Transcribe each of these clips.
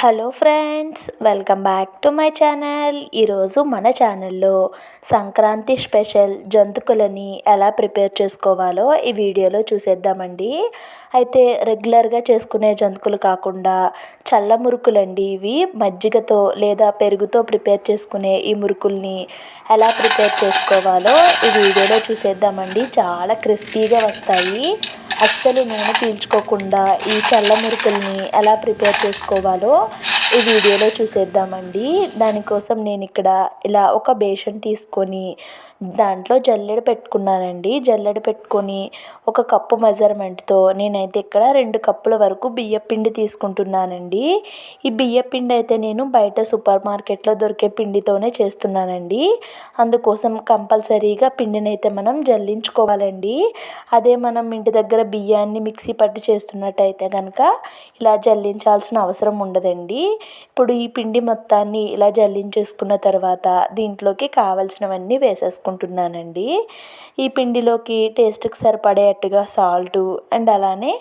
Hello friends welcome back to my channel. ఈరోజు మన ఛానల్లో సంక్రాంతి స్పెషల్ జంతుకులని ఎలా ప్రిపేర్ చేసుకోవాలో ఈ వీడియోలో చూసేద్దామండి. అయితే రెగ్యులర్గా చేసుకునే జంతుకులు కాకుండా చల్ల మురుకులండి ఇవి. మజ్జిగతో లేదా పెరుగుతో ప్రిపేర్ చేసుకునే ఈ మురుకుల్ని ఎలా ప్రిపేర్ చేసుకోవాలో ఈ వీడియోలో చూసేద్దామండి. చాలా క్రిస్పీగా వస్తాయి. అస్సలు నూనె పీల్చుకోకుండా ఈ చల్ల మురుకుల్ని ఎలా ప్రిపేర్ చేసుకోవాలో ఈ వీడియోలో చూసేద్దామండి. దానికోసం నేను ఇక్కడ ఇలా ఒక బేషన్ తీసుకొని దాంట్లో జల్లెడ పెట్టుకున్నానండి. జల్లెడ పెట్టుకొని ఒక కప్పు మెజర్మెంట్తో నేనైతే ఇక్కడ రెండు కప్పుల వరకు బియ్యపిండి తీసుకుంటున్నానండి. ఈ బియ్యపిండి అయితే నేను బయట సూపర్ మార్కెట్లో దొరికే పిండితోనే చేస్తున్నానండి. అందుకోసం కంపల్సరీగా పిండిని అయితే మనం జల్లించుకోవాలండి. అదే మనం ఇంటి దగ్గర బియ్యాన్ని మిక్సీ పట్టి చేస్తున్నట్టయితే కనుక ఇలా జల్లించాల్సిన అవసరం ఉండదండి. ఇప్పుడు ఈ పిండి మొత్తాన్ని ఇలా జల్లించేసుకున్న తర్వాత దీంట్లోకి కావలసినవన్నీ వేసేసుకుంటున్నానండి ఈ పిండిలోకి టేస్ట్కి సరిపడేట్టుగా సాల్టు అండ్ అలానే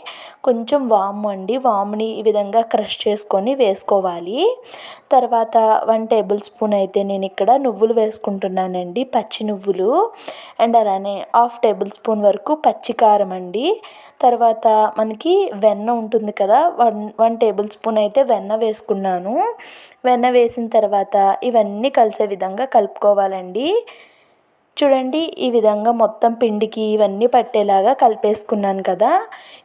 కొంచెం వాము అండి. వాముని ఈ విధంగా క్రష్ చేసుకొని వేసుకోవాలి. తర్వాత వన్ టేబుల్ స్పూన్ అయితే నేను ఇక్కడ నువ్వులు వేసుకుంటున్నానండి పచ్చి నువ్వులు. అండ్ అలానే హాఫ్ టేబుల్ స్పూన్ వరకు పచ్చి కారం అండి. తర్వాత మనకి వెన్న ఉంటుంది కదా వన్ వన్ టేబుల్ స్పూన్ అయితే వెన్న వేసుకున్నాను. వెన్న వేసిన తర్వాత ఇవన్నీ కలిసే విధంగా కలుపుకోవాలండి. చూడండి ఈ విధంగా మొత్తం పిండికి ఇవన్నీ పట్టేలాగా కలిపేసుకున్నాను కదా.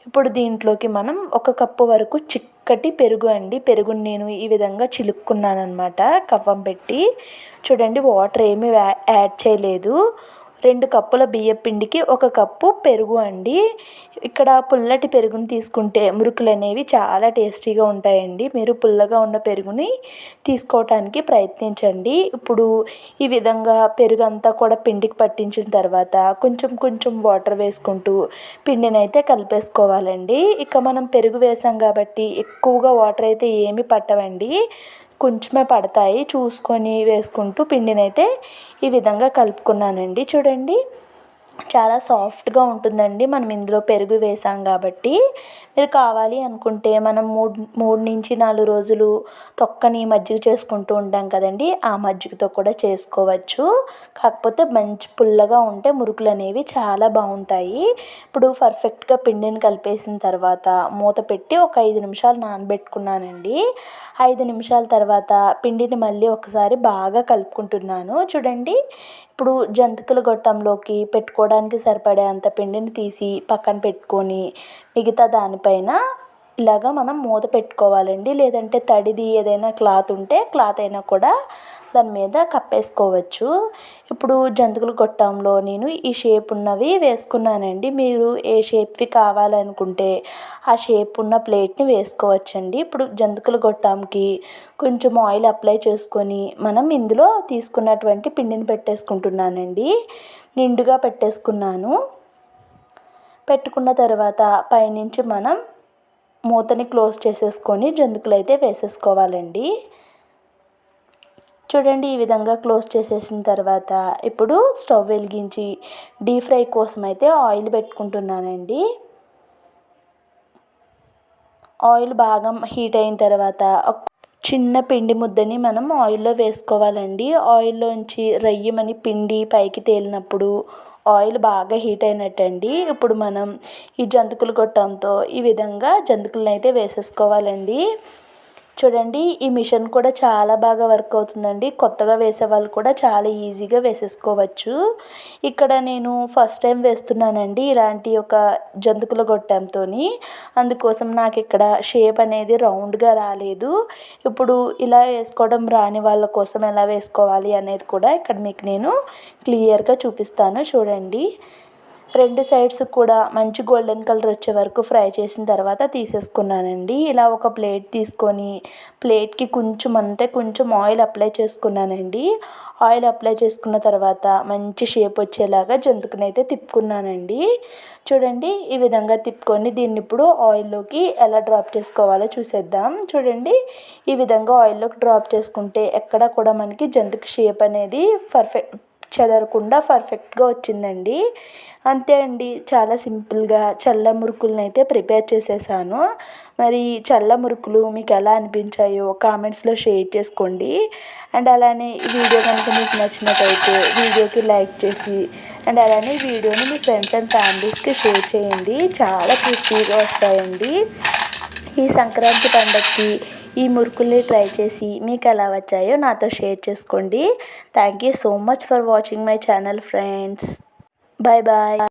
ఇప్పుడు దీంట్లోకి మనం ఒక కప్పు వరకు చిక్కటి పెరుగు అండి. పెరుగుని నేను ఈ విధంగా చిలుక్కున్నాను అనమాట కవ్వం పెట్టి. చూడండి వాటర్ ఏమీ యాడ్ చేయలేదు. రెండు కప్పుల బియ్యం పిండికి ఒక కప్పు పెరుగు అండి. ఇక్కడ పుల్లటి పెరుగుని తీసుకుంటే మురుకులు అనేవి చాలా టేస్టీగా ఉంటాయండి. మీరు పుల్లగా ఉన్న పెరుగుని తీసుకోవటానికి ప్రయత్నించండి. ఇప్పుడు ఈ విధంగా పెరుగు అంతా కూడా పిండికి పట్టించిన తర్వాత కొంచెం కొంచెం వాటర్ వేసుకుంటూ పిండిని అయితే కలిపేసుకోవాలండి. ఇక మనం పెరుగు వేసాం కాబట్టి ఎక్కువగా వాటర్ అయితే ఏమి పట్టవండి. కొంచెమే పడతాయి. చూసుకొని వేసుకుంటూ పిండిని అయితే ఈ విధంగా కలుపుకున్నానండి. చూడండి. చాలా సాఫ్ట్గా ఉంటుందండి. మనం ఇందులో పెరుగు వేసాం కాబట్టి. మీరు కావాలి అనుకుంటే మనం మూడు మూడు నుంచి నాలుగు రోజులు తొక్కని మజ్జిగ చేసుకుంటూ ఉంటాం కదండి. ఆ మజ్జిగతో కూడా చేసుకోవచ్చు. కాకపోతే మంచి పుల్లగా ఉంటే మురుకులు అనేవి చాలా బాగుంటాయి. ఇప్పుడు పర్ఫెక్ట్గా పిండిని కలిపేసిన తర్వాత మూత పెట్టి ఒక ఐదు నిమిషాలు నానబెట్టుకున్నానండి. ఐదు నిమిషాల తర్వాత పిండిని మళ్ళీ ఒకసారి బాగా కలుపుకుంటున్నాను. చూడండి ఇప్పుడు జంతికల గొట్టంలోకి పెట్టుకోవడానికి సరిపడే అంత పిండిని తీసి పక్కన పెట్టుకొని మిగతా దానిపైన ఇలాగా మనం మూత పెట్టుకోవాలండి. లేదంటే తడిది ఏదైనా క్లాత్ ఉంటే క్లాత్ అయినా కూడా దాని మీద కప్పేసుకోవచ్చు. ఇప్పుడు జంతికల గొట్టంలో నేను ఈ షేప్ ఉన్నవి వేసుకున్నానండి. మీరు ఏ షేప్వి కావాలనుకుంటే ఆ షేప్ ఉన్న ప్లేట్ని వేసుకోవచ్చండి. ఇప్పుడు జంతుకులు గొట్టంకి కొంచెం ఆయిల్ అప్లై చేసుకొని మనం ఇందులో తీసుకున్నటువంటి పిండిని పెట్టేసుకుంటున్నానండి. నిండుగా పెట్టేసుకున్నాను. పెట్టుకున్న తర్వాత పైనుంచి మనం మూతని క్లోజ్ చేసేసుకొని జంతుకులు అయితే వేసేసుకోవాలండి. చూడండి ఈ విధంగా క్లోజ్ చేసేసిన తర్వాత ఇప్పుడు స్టవ్ వెలిగించి డీప్ ఫ్రై కోసం అయితే ఆయిల్ పెట్టుకుంటున్నానండి. ఆయిల్ బాగా హీట్ అయిన తర్వాత చిన్న పిండి ముద్దని మనం ఆయిల్లో వేసుకోవాలండి. ఆయిల్లోంచి రయ్యమని పిండి పైకి తేలినప్పుడు ఆయిల్ బాగా హీట్ అయినట్టండి. ఇప్పుడు మనం ఈ జంతికలు గొట్టంతో ఈ విధంగా జంతికలను అయితే వేసేసుకోవాలండి. చూడండి ఈ మిషన్ కూడా చాలా బాగా వర్క్ అవుతుందండి. కొత్తగా వేసే వాళ్ళు కూడా చాలా ఈజీగా వేసేసుకోవచ్చు. ఇక్కడ నేను ఫస్ట్ టైం వేస్తున్నానండి ఇలాంటి ఒక జంతికల గొట్టంతో అందుకోసం నాకు ఇక్కడ షేప్ అనేది రౌండ్గా రాలేదు. ఇప్పుడు ఇలా వేసుకోవడం రాని వాళ్ళ కోసం ఎలా వేసుకోవాలి అనేది కూడా ఇక్కడ మీకు నేను క్లియర్గా చూపిస్తాను. చూడండి. రెండు సైడ్స్ కూడా మంచి గోల్డెన్ కలర్ వచ్చే వరకు ఫ్రై చేసిన తర్వాత తీసేసుకున్నానండి. ఇలా ఒక ప్లేట్ తీసుకొని ప్లేట్కి కొంచెం అంటే కొంచెం ఆయిల్ అప్లై చేసుకున్నానండి. ఆయిల్ అప్లై చేసుకున్న తర్వాత మంచి షేప్ వచ్చేలాగా జంతుకుని అయితే తిప్పుకున్నానండి. చూడండి ఈ విధంగా తిప్పుకొని దీన్ని ఇప్పుడు ఆయిల్లోకి ఎలా డ్రాప్ చేసుకోవాలో చూసేద్దాం. చూడండి ఈ విధంగా ఆయిల్లోకి డ్రాప్ చేసుకుంటే ఎక్కడ కూడా మనకి జంతుకు షేప్ అనేది పర్ఫెక్ట్ చెదరకుండా పర్ఫెక్ట్గా వచ్చిందండి. అంతే అండి. చాలా సింపుల్గా చల్ల మురుకులను అయితే ప్రిపేర్ చేసేసాను. మరి చల్ల మురుకులు మీకు ఎలా అనిపించాయో కామెంట్స్లో షేర్ చేసుకోండి. అండ్ అలానే ఈ వీడియో కనుక మీకు నచ్చినట్టయితే వీడియోకి లైక్ చేసి అండ్ అలానే వీడియోని మీ ఫ్రెండ్స్ అండ్ ఫ్యామిలీస్కి షేర్ చేయండి. చాలా క్రిస్పీగా వస్తాయండి. ఈ సంక్రాంతి పండగకి ఈ మురుకుల్ని ట్రై చేసి మీకు ఎలా వచ్చాయో నాతో షేర్ చేసుకోండి. Thank you so much for watching my channel friends bye bye